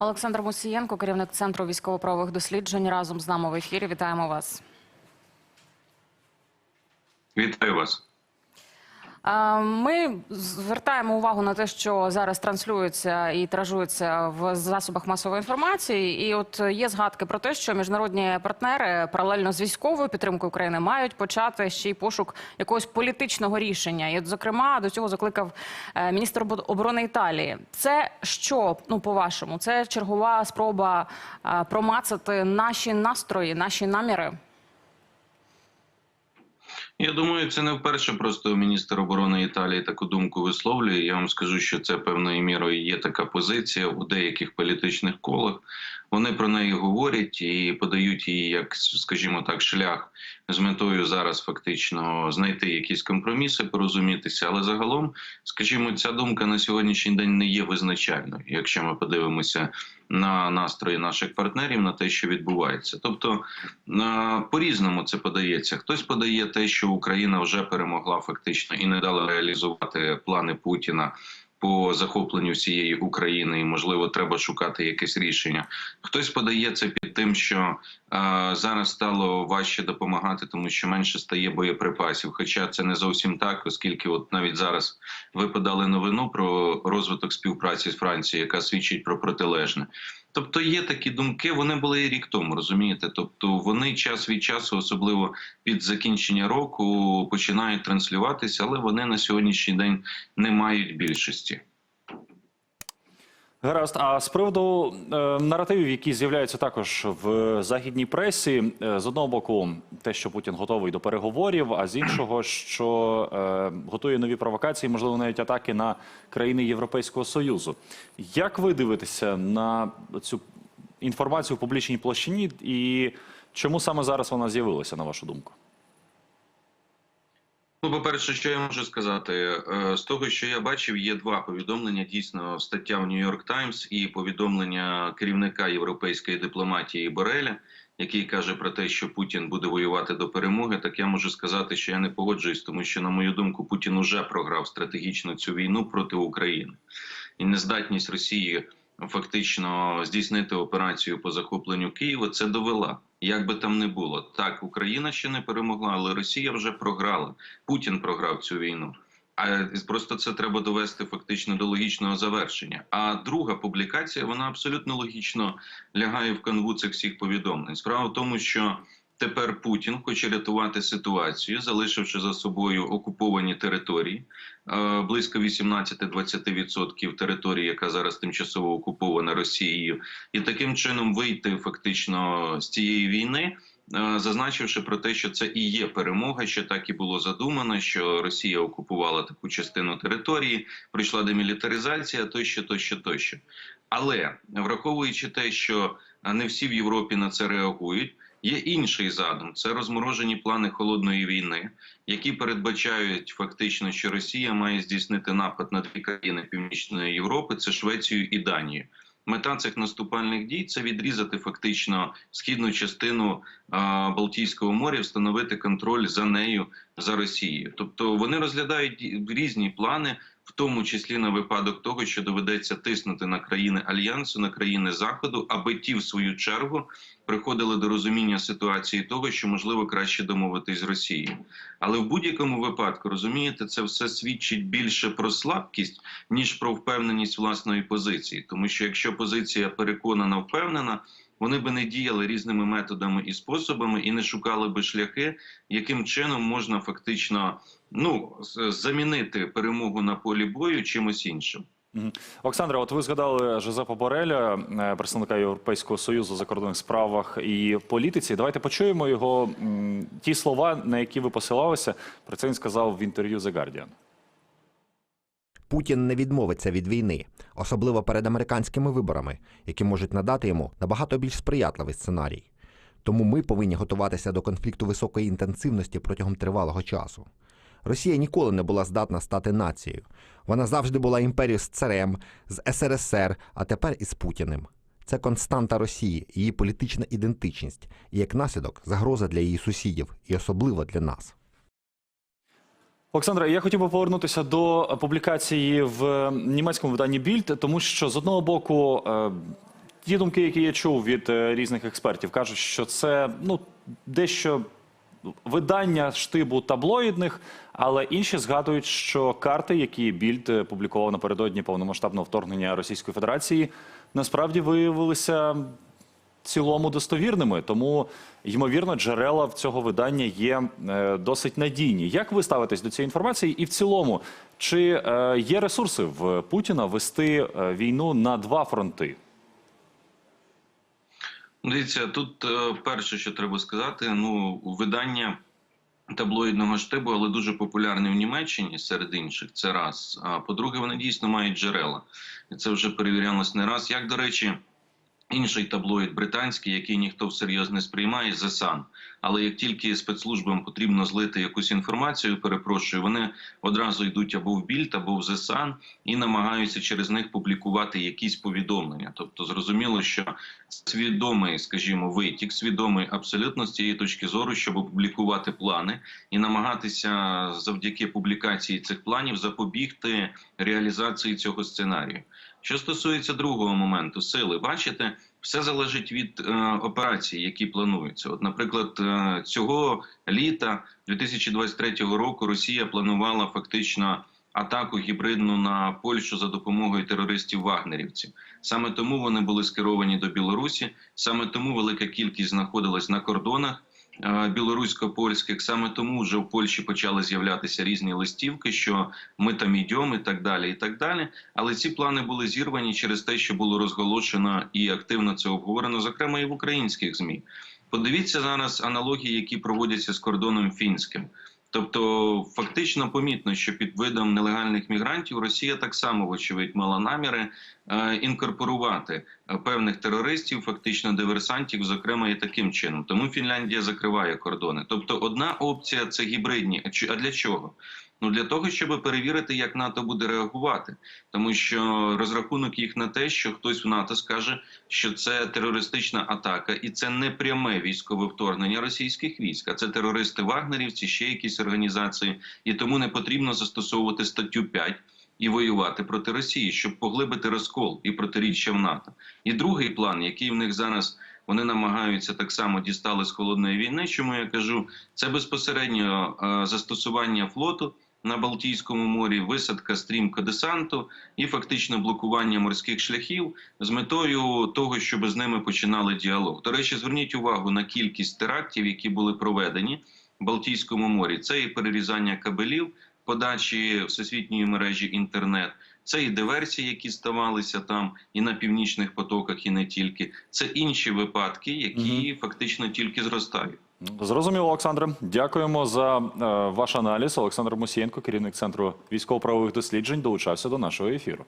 Олександр Мусієнко, керівник центру військово-правових досліджень, разом з нами в ефірі. Вітаємо вас. Вітаю вас. Ми звертаємо увагу на те, що зараз транслюється і тиражується в засобах масової інформації. І от є згадки про те, що міжнародні партнери паралельно з військовою підтримкою України мають почати ще й пошук якогось політичного рішення. І, от, зокрема, до цього закликав е, міністр обо- оборони Італії. Це що, ну по вашому, це чергова спроба е, промацати наші настрої, наші наміри. Я думаю, це не вперше просто міністр оборони Італії таку думку висловлює. Я вам скажу, що це певною мірою є така позиція у деяких політичних колах. Вони про неї говорять і подають її як, скажімо так, шлях з метою зараз фактично знайти якісь компроміси, порозумітися. Але загалом, скажімо, ця думка на сьогоднішній день не є визначальною, якщо ми подивимося на настрої наших партнерів, на те, що відбувається. Тобто е, по-різному це подається. Хтось подає те, що Україна вже перемогла фактично і не дала реалізувати плани Путіна. По захопленню всієї України, і можливо, треба шукати якесь рішення. Хтось подає це під тим, що зараз стало важче допомагати, тому що менше стає боєприпасів. Хоча це не зовсім так, оскільки, от навіть зараз ви подали новину про розвиток співпраці з Францією, яка свідчить про протилежне. Тобто є такі думки, вони були і рік тому, розумієте? Тобто вони час від часу, особливо під закінчення року, починають транслюватися, але вони на сьогоднішній день не мають більшості. Гаразд. А з приводу е, наративів, які з'являються також в західній пресі, е, з одного боку, те, що Путін готовий до переговорів, а з іншого, що е, готує нові провокації, можливо, навіть атаки на країни Європейського союзу. Як ви дивитеся на цю інформацію в публічній площині, і чому саме зараз вона з'явилася, на вашу думку? Ну, по-перше, що я можу сказати, Е, з того, що я бачив, є два повідомлення. Дійсно, стаття в Нью-Йорк Таймс і повідомлення керівника європейської дипломатії Бореля, який каже про те, що Путін буде воювати до перемоги. Так я можу сказати, що я не погоджуюсь, тому що, на мою думку, Путін уже програв стратегічно цю війну проти України і нездатність Росії фактично здійснити операцію по захопленню Києва. Це довела. Як би там не було, так Україна ще не перемогла, але Росія вже програла. Путін програв цю війну. А просто це треба довести фактично до логічного завершення. А друга публікація вона абсолютно логічно лягає в канву цих всіх повідомлень. Справа в тому, що тепер Путін хоче рятувати ситуацію, залишивши за собою окуповані території, е, близько 18-20% території, яка зараз тимчасово окупована Росією, і таким чином вийти фактично з цієї війни. е, Зазначивши про те, що це і є перемога, що так і було задумано, що Росія окупувала таку частину території, прийшла демілітаризація, тощо, тощо, тощо. Але враховуючи те, що не всі в Європі на це реагують, є інший задум: це розморожені плани холодної війни, які передбачають фактично, що Росія має здійснити напад на дві країни Північної Європи: це Швецію і Данію. Мета цих наступальних дій це відрізати фактично східну частину а, Балтійського моря, встановити контроль за нею за Росією. Тобто вони розглядають різні плани, в тому числі на випадок того, що доведеться тиснути на країни альянсу, на країни заходу, аби ті, в свою чергу, приходили до розуміння ситуації того, що можливо краще домовитись з Росією. Але в будь-якому випадку розумієте, це все свідчить більше про слабкість ніж про впевненість власної позиції. Тому що якщо позиція переконана, впевнена, вони би не діяли різними методами і способами і не шукали би шляхи, яким чином можна фактично ну замінити перемогу на полі бою чимось іншим. Мгм. Олександре, от ви згадали Жозепа Бореля, е, представника Європейського союзу закордонних справах і політиці. Давайте почуємо його ті слова, на які ви посилалися. Про це він сказав в інтерв'ю The Guardian. Путін не відмовиться від війни, особливо перед американськими виборами, які можуть надати йому набагато більш сприятливий сценарій. Тому ми повинні готуватися до конфлікту високої інтенсивності протягом тривалого часу. Росія ніколи не була здатна стати нацією. Вона завжди була імперією з царем, з СРСР, а тепер із Путіним. Це константа Росії, її політична ідентичність, і як наслідок загроза для її сусідів, і особливо для нас. Олександра, я хотів би повернутися до публікації в німецькому виданні Більд, тому що з одного боку. е, ті думки, які я чув від е, різних експертів, кажуть, що це ну дещо видання штибу таблоїдних, але інші згадують, що карти, які Більд публікував напередодні повномасштабного вторгнення Російської Федерації, насправді виявилися цілому достовірними. Тому, ймовірно, джерела в цього видання є е, досить надійні. Як ви ставитесь до цієї інформації? І в цілому, чи е, є ресурси в Путіна вести е, війну на два фронти? Дивіться, тут перше, що треба сказати, ну видання таблоїдного штибу, але дуже популярне в Німеччині серед інших. Це раз. А по-друге, вони дійсно мають джерела, і це вже перевірялось не раз. Як до речі. Інший таблоїд британський, який ніхто всерйоз не сприймає, The Sun. Але як тільки спецслужбам потрібно злити якусь інформацію, перепрошую, вони одразу йдуть або в Більд, або в The Sun і намагаються через них публікувати якісь повідомлення. Тобто, зрозуміло, що свідомий, скажімо, витік, свідомий абсолютно з цієї точки зору, щоб опублікувати плани і намагатися завдяки публікації цих планів запобігти реалізації цього сценарію. Що стосується другого моменту сили, бачите, все залежить від е, операцій, які плануються. От, наприклад, е, цього літа 2023 року Росія планувала фактично атаку гібридну на Польщу за допомогою терористів вагнерівців. Саме тому вони були скеровані до Білорусі, саме тому велика кількість знаходилась на кордонах. Білорусько-польських саме тому вже в Польщі почали з'являтися різні листівки, що ми там йдемо, і так далі, і так далі. Але ці плани були зірвані через те, що було розголошено і активно це обговорено, зокрема і в українських змі. Подивіться зараз аналогії, які проводяться з кордоном фінським. Тобто, фактично помітно, що під видом нелегальних мігрантів Росія так само, вочевидь, мала наміри е, інкорпорувати певних терористів, фактично диверсантів, зокрема і таким чином. Тому Фінляндія закриває кордони. Тобто, одна опція це гібридні. А для чого? Ну для того, щоб перевірити, як НАТО буде реагувати, тому що розрахунок їх на те, що хтось в НАТО скаже, що це терористична атака, і це не пряме військове вторгнення російських військ, а це терористи вагнерівці, ще якісь організації, і тому не потрібно застосовувати статтю 5 і воювати проти Росії, щоб поглибити розкол і протиріччя в НАТО. І другий план, який в них зараз вони намагаються так само дістали з холодної війни. Чому я кажу, це безпосередньо е, застосування флоту. На Балтійському морі висадка стрімкодесанту і фактично блокування морських шляхів з метою того, щоб з ними починали діалог. До речі, зверніть увагу на кількість терактів, які були проведені в Балтійському морі. Це і перерізання кабелів, подачі всесвітньої мережі інтернет. Це і диверсії, які ставалися там, і на північних потоках, і не тільки. Це інші випадки, які фактично тільки зростають. Зрозуміло, Олександре. Дякуємо за е, ваш аналіз. Олександр Мусієнко, керівник центру військово-правових досліджень, долучався до нашого ефіру.